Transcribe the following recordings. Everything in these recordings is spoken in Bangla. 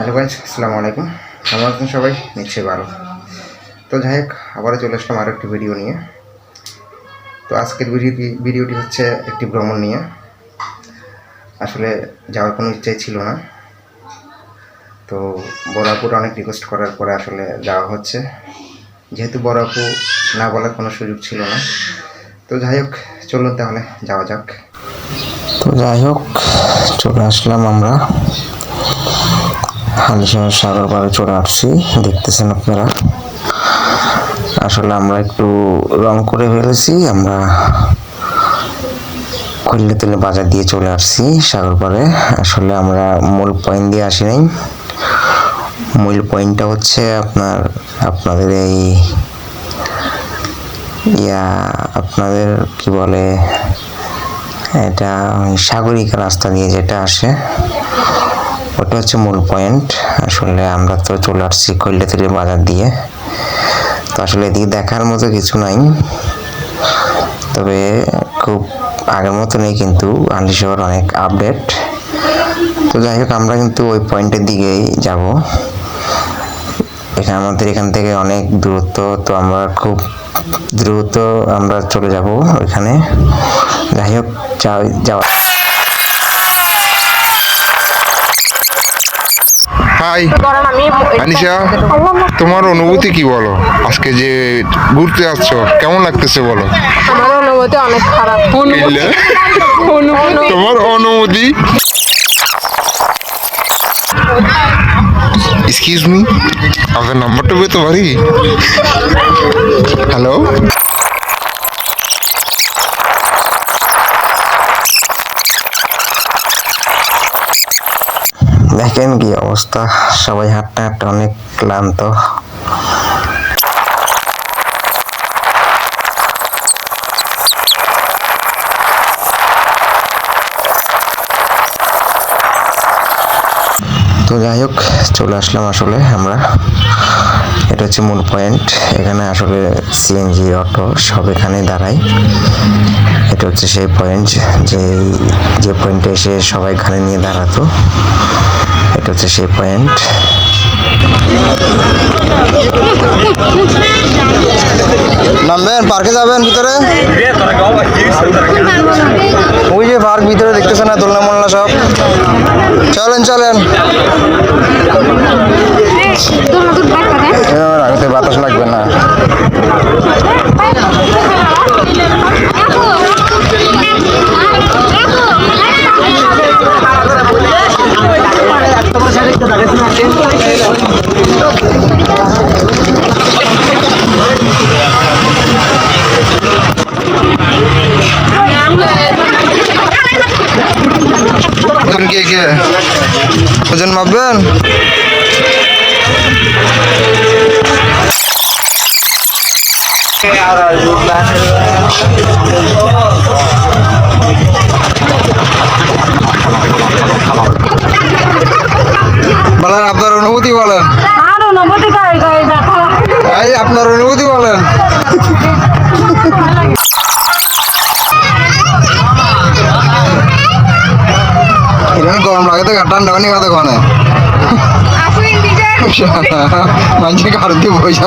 হ্যালো গাইজ আসসালামু আলাইকুম। কেমন আছেন সবাই? নিশ্চয়ই ভালো। তো যাই হোক, আবারও চলে আসলাম আরও একটি ভিডিও নিয়ে। তো আজকের ভিডিওটি ভিডিওটি হচ্ছে একটি ভ্রমণ নিয়ে। আসলে যাওয়ার কোনো ইচ্ছাই ছিল না। তো বড়াপুর অনেক রিকোয়েস্ট করার পরে আসলে যাওয়া হচ্ছে। যেহেতু বড়াপু না বলার কোনো সুযোগ ছিল না। তো যাই হোক, চলুন তাহলে যাওয়া যাক। তো যাই হোক, চলে আসলাম আমরা। হালিশহর সাগর পাড়ে চলে আসছি, দেখতেছেন আপনারা। আসলে আমরা একটু রং করে ফেলেছি, আমরা কল্লে তুলে বাজার দিয়ে চলে আসছি সাগর পাড়ে। আসলে আমরা মূল পয়েন্ট দিয়ে আসি নাই। মূল পয়েন্টটা হচ্ছে আপনার, আপনাদের এই ইয়া, আপনাদের কি বলে, এটা সাগরিকা রাস্তা দিয়ে যেটা আসে ওটা হচ্ছে মূল পয়েন্ট আসলে আমরা তো চলে আসছি কৈলাতলি বাজার দিয়ে। তো আসলে এদিকে দেখার মতো কিছু নাই। তবে খুব আগের মতো নেই কিন্তু আন্ডি শহর অনেক আপডেট তো যাই হোক, আমরা কিন্তু ওই পয়েন্টের দিকেই যাব। এখানে আমাদের এখান থেকে অনেক দূরত্ব, তো আমরা খুব দ্রুত আমরা চলে যাব ওইখানে। যাই হোক যাও- যাওয়া হাই আনিশা তোমার অনুভূতি কি বলো? আজকে যে ঘুরতে যাচ্ছ কেমন লাগতেছে বলো? আমার অনুভূতি অনেক খারাপ? তোমার অনুমতি এক্সকিউজ মি আপনার নাম্বারটা পেতে পারি? হ্যালো দেখেন কি অবস্থা। সবাই হাঁটতে হাঁটতে অনেক ক্লান্ত। তো যাই হোক, চলে আসলাম আসলে আমরা। এটা হচ্ছে মূল পয়েন্ট। এখানে আসলে সিএনজি অটো সব এখানে দাঁড়ায়। এটা হচ্ছে সেই পয়েন্ট যে যে পয়েন্টে এসে সবাই এখানে নিয়ে দাঁড়াতো। এটা হচ্ছে সেই পয়েন্ট নামবেন পার্কে যাবেন ভিতরে? ওই যে পার্ক ভিতরে দেখতেছে না দোলনা মোলনা সব? চলেন চলেন। কে কে? ওজন মাপবেন বলেন আপনার অনুভূতি বলেন। আপনার অনুভূতি বলেন। এখানে গরম লাগে তো ঠান্ডা পানি কথা কনে মানুষকে কারও দিয়ে পয়সা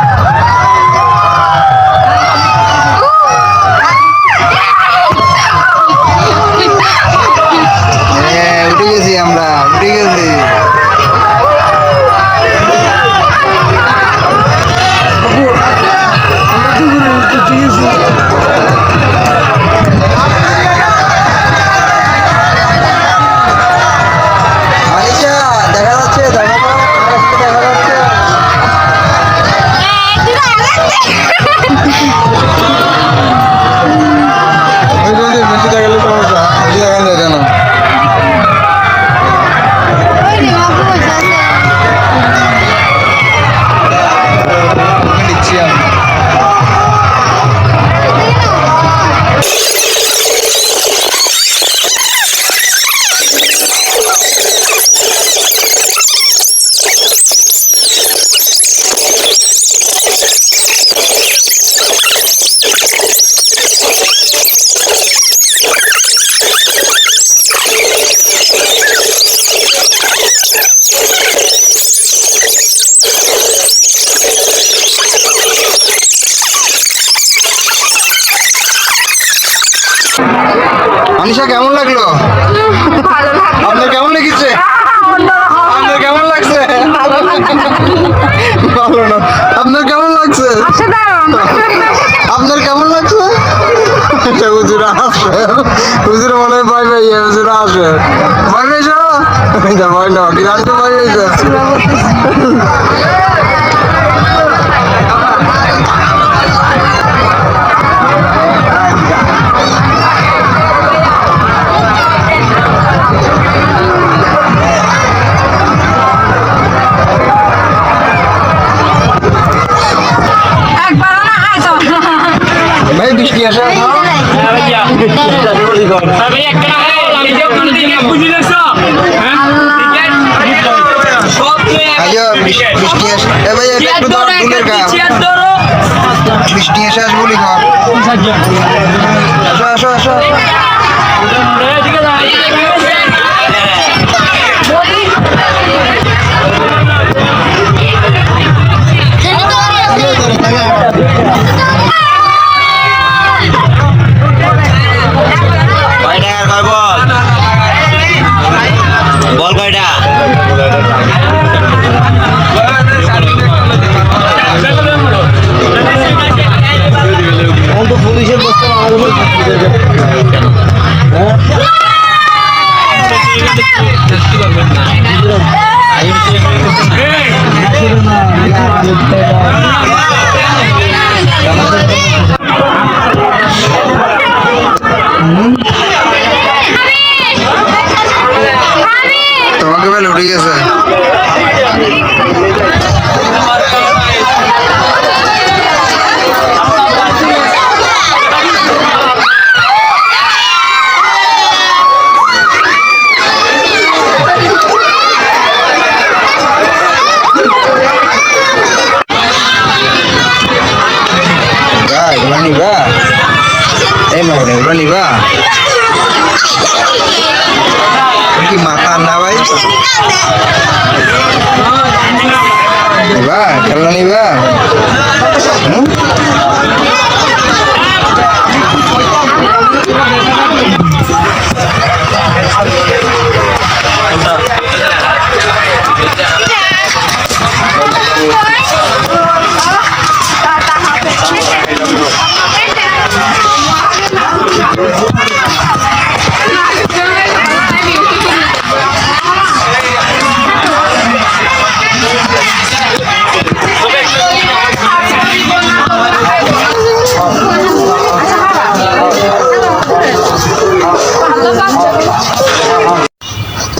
হুজুরা মনে হয় ভয় পাই হুজুরা আসে ভয় এটা ভয় না কিরান তো ভয় একবার না আইতো ভাই বৃষ্টি আসে আসে এসে আসব বলি ঘর আসো আসো আসো। Good to এই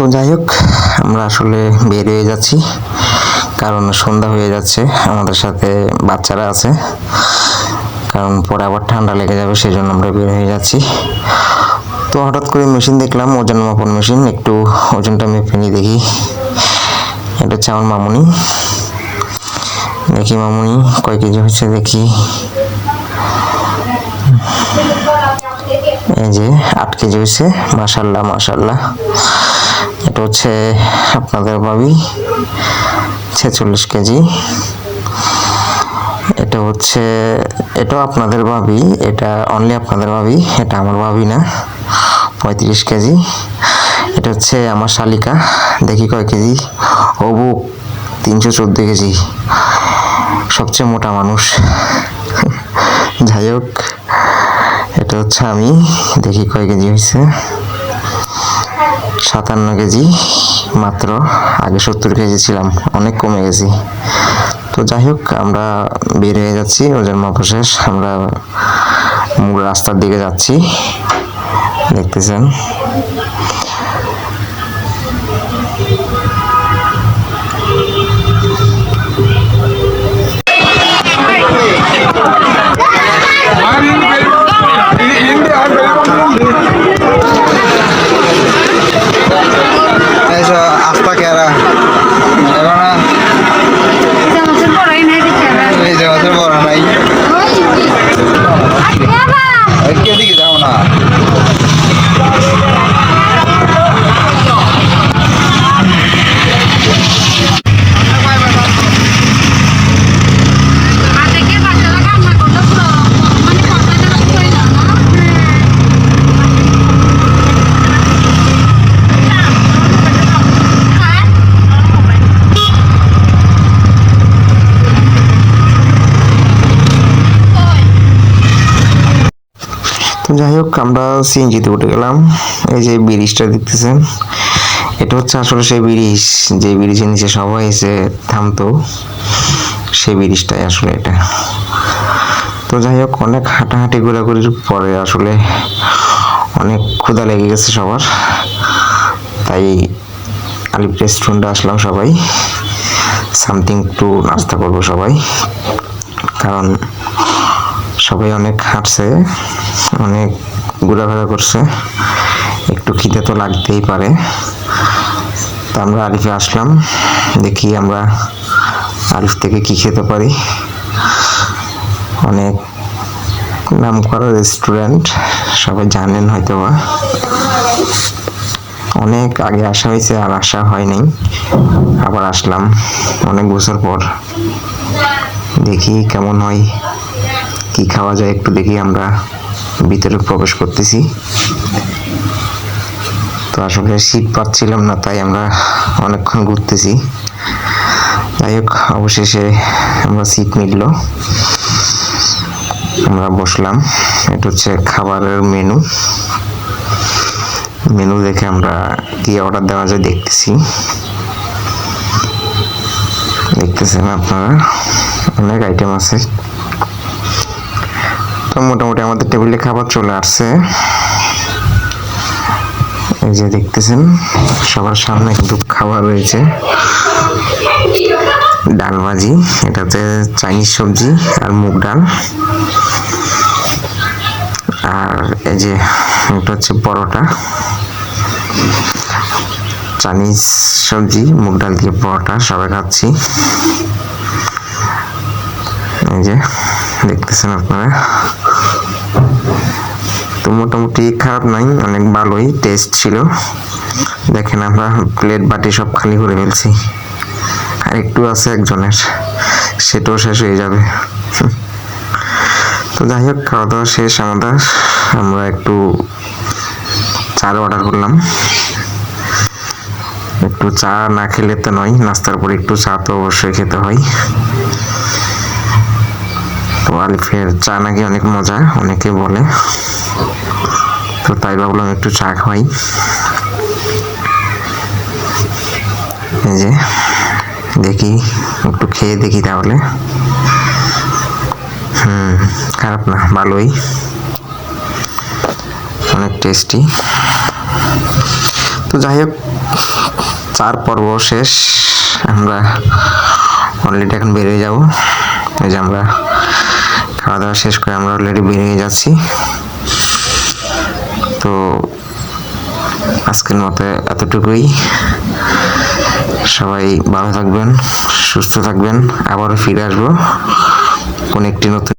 তো যাই হোক, আমরা আসলে বের হয়ে যাচ্ছি। কারণ সন্ধ্যা হয়ে যাচ্ছে, আমাদের সাথে বাচ্চারা আছে। কারণ পরে আবার ঠান্ডা লেগে যাবে সেই জন্য আমরা বের হয়ে যাচ্ছি। তো হঠাৎ করে মেশিন দেখলাম, ওজন মাপন মেশিন, একটু ওজনটা মেপে নিই দেখি। এটা হচ্ছে আমার মামুনি। দেখি মামুনি, কয় কেজি হচ্ছে দেখি। এই যে আট কেজি হয়েছে মাসাল্লাহ মাসাল্লাহ এটা হচ্ছে আপনাদের ভাবি, ছেচল্লিশ কেজি। এটা হচ্ছে, এটাও আপনাদের ভাবি, এটা অনলি আপনাদের ভাবি, এটা আমার ভাবি না, পঁয়ত্রিশ কেজি। এটা হচ্ছে আমার শালিকা, দেখি কয় কেজি? অবু তিনশো চোদ্দ কেজি। সবচেয়ে মোটা মানুষ। যাই হোক, এটা হচ্ছে আমি, দেখি কয় কেজি হয়েছে। সাতান্ন কেজি মাত্র, আগে সত্তর কেজি ছিলাম, অনেক কমে গেছি। তো যাই হোক, আমরা বের হয়ে যাচ্ছি ওজন মাপা শেষ, আমরা মূল রাস্তার দিকে যাচ্ছি। দেখতেছেন? যাই হোক, আমরা সিএনজিতে উঠে গেলাম। এই যে ব্রিজটা দেখতেছেন, এটা হচ্ছে আসলে সেই ব্রিজ। যে ব্রিজের নিচে সবাই এসে থামতো, সেই ব্রিজটাই আসলে এটা। তো যাই হোক, অনেক হাঁটাহাঁটি ঘোরাঘুরির পরে আসলে অনেক ক্ষুধা লেগে গেছে সবার। তাই আলিপ রেস্টুরেন্টে আসলাম সবাই। সামথিং একটু নাস্তা করব সবাই। কারণ সবাই অনেক হাঁটছে, অনেক ঘোরাফেরা করছে। একটু খিদে তো লাগতেই পারে। তা আমরা আলিফে আসলাম, দেখি আমরা আলিফ থেকে কি খেতে পারি। অনেক নাম করা রেস্টুরেন্ট সবাই জানেন হয়তো বা অনেক আগে আসা হয়েছে আর আসা হয় নাই। আবার আসলাম, অনেক বছর পর। দেখি কেমন হয়। কি খাওয়া যায় একটু দেখি আমরা ভিতরে প্রবেশ করতেছি। তো আসলে শীত পাচ্ছিলাম না, তাই আমরা অনেকক্ষণ ঘুরতেছি। যাই হোক, অবশেষে আমরা সিট মিলল আমরা বসলাম। এটা হচ্ছে খাবারের মেনু মেনু দেখে আমরা কি অর্ডার দেওয়া যায় দেখতেছি। দেখতেছেন আপনারা? অনেক আইটেম আছে। তো মোটামুটি আমাদের টেবিলে খাবার চলে আসছে। এই যে দেখতেছেন, সবার সামনে কিন্তু খাবার রয়েছে। ডাল ভাজি, এটাতে চাইনিজ সবজি আর মুগ ডাল। আর এই যে এটা হচ্ছে পরোটা। চাইনিজ সবজি, মুগ ডাল দিয়ে পরোটা, সবাই খাচ্ছি। এই যে দেখতেছেন আপনারা। তো মোটামুটি খারাপ নাই, অনেক ভালোই টেস্ট ছিল। দেখেন আমরা প্লেট বাটি সব খালি করে ফেলছি। আর একটু আছে একজনের, সেটাও শেষ হয়ে যাবে। তো যাই হোক খাওয়া দাওয়া শেষ আমাদের। আমরা একটু চার অর্ডার করলাম। একটু চা না খেলে তো নয়, নাস্তার পর একটু চা তো অবশ্যই খেতে হয়। তো আলিফের চা নাকি অনেক মজা, অনেকে বলে। তো তাই ভাবলাম একটু চা খাওয়াই এই যে, দেখি, একটু খেয়ে দেখি তাহলে। হুম, খারাপ না, ভালোই। অনেক টেস্টি তো যাই হোক, চার পর্ব শেষ। আমরা অলরেডি এখন বেরিয়ে যাব। এই যে আমরা খাওয়া দাওয়া শেষ করে আমরা অলরেডি বেরিয়ে যাচ্ছি। তো আজকের মতো এতটুকুই। সবাই ভালো থাকবেন, সুস্থ থাকবেন, আবারও ফিরে আসব। কোন একটি নতুন